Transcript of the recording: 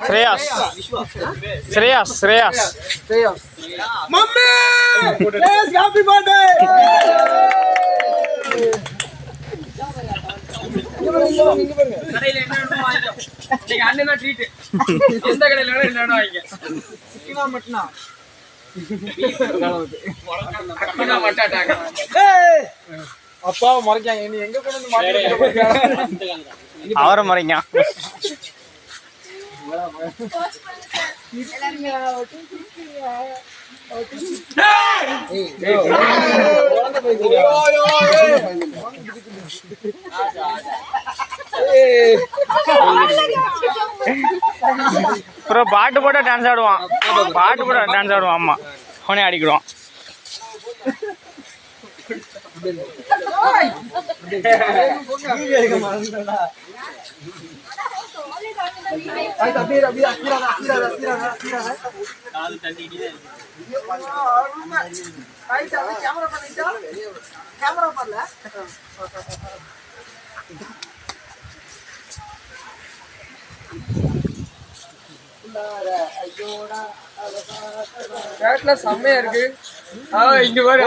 Shreyas Shreyas Shreyas mummy yes happy birthday கடையில என்ன வேணுமோ வாங்கிக்கோ நீங்க அண்ணனா ட்ரீட் எந்த கடையில வேணும் என்ன வேணும் வாங்கிக்க சிக்கனா மட்டனா கட்டினா மட்டாட்டாங்க அப்பா மறைக்காங்க நீ எங்க கொண்டு வந்து மாட்டேங்க அவரை மறைங்க அப்புறம் பாட்டு போட்டால் டான்ஸ் ஆடுவான். பாட்டு போட டான்ஸ் ஆடுவான் ஆமா. அவனே ஆடிக்கிடுவான் அப்படியே அப்படியே அக்கீராத கேமரா பண்ணிட்டா கேமரா பண்ணல கேட்ல செம்மையா இருக்கு ஆ இங்க பாரு